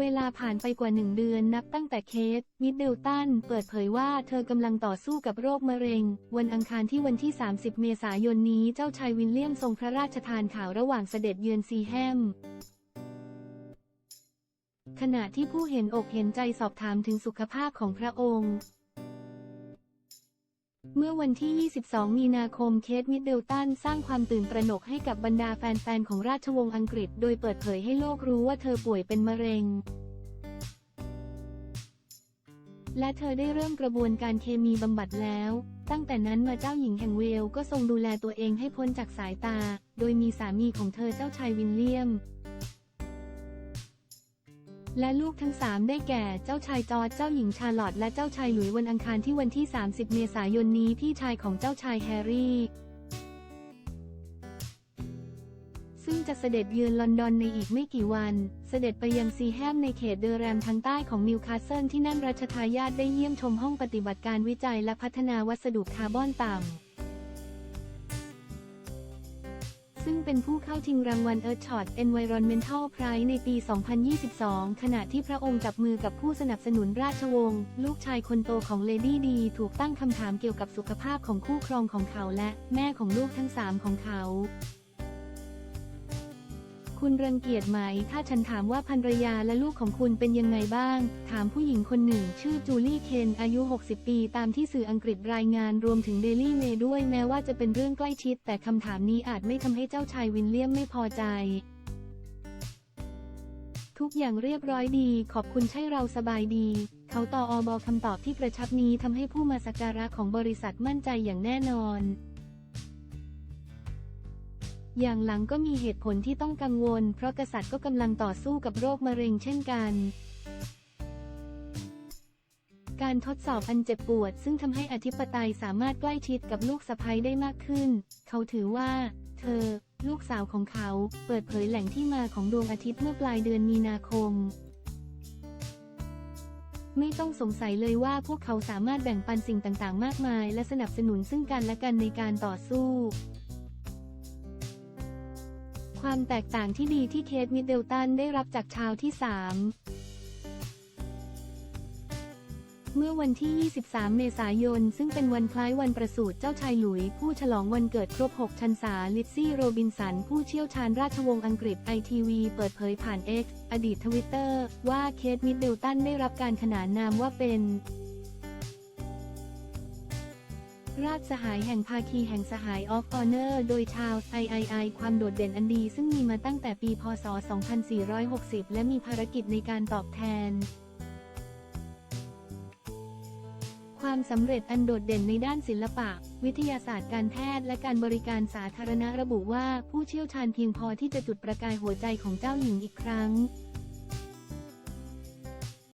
เวลาผ่านไปกว่าหนึ่งเดือนนับตั้งแต่เคส มิดเดลตัน เปิดเผยว่าเธอกำลังต่อสู้กับโรคมะเร็ง วันอังคารที่วันที่ 30 เมษายนนี้เจ้าชายวิลเลียมทรงพระราชทานข่าวระหว่างเสด็จเยือนซีแฮมขณะที่ผู้เห็นอกเห็นใจสอบถามถึงสุขภาพของพระองค์ เมื่อวันที่ 22 มีนาคม เคท มิดเดลตัน สร้างความตื่นตระหนกให้กับบรรดาแฟนๆ ของราชวงศ์อังกฤษ โดยเปิดเผยให้โลกรู้ว่าเธอป่วยเป็นมะเร็ง และเธอได้เริ่มกระบวนการเคมีบำบัดแล้ว ตั้งแต่นั้นมาเจ้าหญิงแห่งเวลก็ทรงดูแลตัวเองให้พ้นจากสายตา โดยมีสามีของเธอเจ้าชายวิลเลียม และลูกทั้งสามได้แก่ เจ้าชายจอร์จเจ้าหญิงชาร์ลอตและเจ้าชายหลุยส์วันอังคารที่วันที่ 30 เมษายนนี้พี่ชายของเจ้าชายแฮร์รี่ ซึ่งจะเสด็จเยือนลอนดอนในอีกไม่กี่วัน เสด็จไปยังซีแฮมในเขตเดอแรมทางใต้ของนิวคาสเซิลที่นั่นรัชทายาทได้เยี่ยมชมห้องปฏิบัติการวิจัยและพัฒนาวัสดุคาร์บอนต่ำ ซึ่งเป็นผู้เข้าชิงรางวัล Earthshot Environmental Prize ในปี 2022 ขณะที่พระองค์จับมือกับผู้สนับสนุนราชวงศ์ลูกชายคนโตของเลดี้ดี ถูกตั้งคำถามเกี่ยวกับสุขภาพของคู่ครองของเขาและแม่ของลูกทั้งสามของเขา คุณรังเกียจไหม ถ้าฉันถามว่าภรรยาและลูกของคุณเป็นยังไงบ้าง ถามผู้หญิงคนหนึ่ง ชื่อจูลี่เคนอายุ 60 ปี ตามที่สื่ออังกฤษรายงานรวมถึงเดลี่เมย์ด้วยแม้ว่าจะเป็นเรื่องใกล้ชิด แต่คำถามนี้อาจไม่ทำให้เจ้าชายวินเลียมไม่พอใจ ทุกอย่างเรียบร้อยดี ขอบคุณใช่เราสบายดี เขาต่ออบอคำตอบที่กระชับนี้ทำให้ผู้มาสักการะของบริษัทมั่นใจอย่างแน่นอน อย่างหลังก็มีเหตุผลที่ต้องกังวล เพราะกษัตริย์ก็กำลังต่อสู้กับโรคมะเร็งเช่นกันการทดสอบอันเจ็บปวด ซึ่งทำให้อธิปไตยสามารถใกล้ชิดกับลูกสะใภ้ได้มากขึ้น เขาถือว่า เธอ ลูกสาวของเขา เปิดเผยแหล่งที่มาของดวงอาทิตย์เมื่อปลายเดือนมีนาคม ไม่ต้องสงสัยเลยว่าพวกเขาสามารถแบ่งปันสิ่งต่างๆ มากมาย และสนับสนุนซึ่งกันและกันในการต่อสู้ ความแตกต่างที่ดีที่เคทมิดเดลตันได้รับจากชาวที่ 3 เมื่อวันที่ 23 เมษายน ซึ่งเป็นวันคล้ายวันประสูติเจ้าชายหลุยส์ผู้ฉลองวันเกิดครบ 6 ชันษาลิซซี่โรบินสัน ผู้เชี่ยวชาญราชวงศ์อังกฤษไอทีวีเปิดเผยผ่าน X อดีตทวิตเตอร์ว่าเคทมิดเดลตันได้รับการขนานนามว่าเป็น ราชสหายแห่งภาคีแห่งสหายออฟออเนอร์โดยชาว III ความโดดเด่นอันดีซึ่งมีมาตั้งแต่ปี พศ 2460 และมีภารกิจในการตอบแทน ความสำเร็จอันโดดเด่นในด้านศิลปะ วิทยาศาสตร์การแพทย์และการบริการสาธารณะระบุว่าผู้เชี่ยวชาญเพียงพอที่จะจุดประกายหัวใจของเจ้าหญิงอีกครั้ง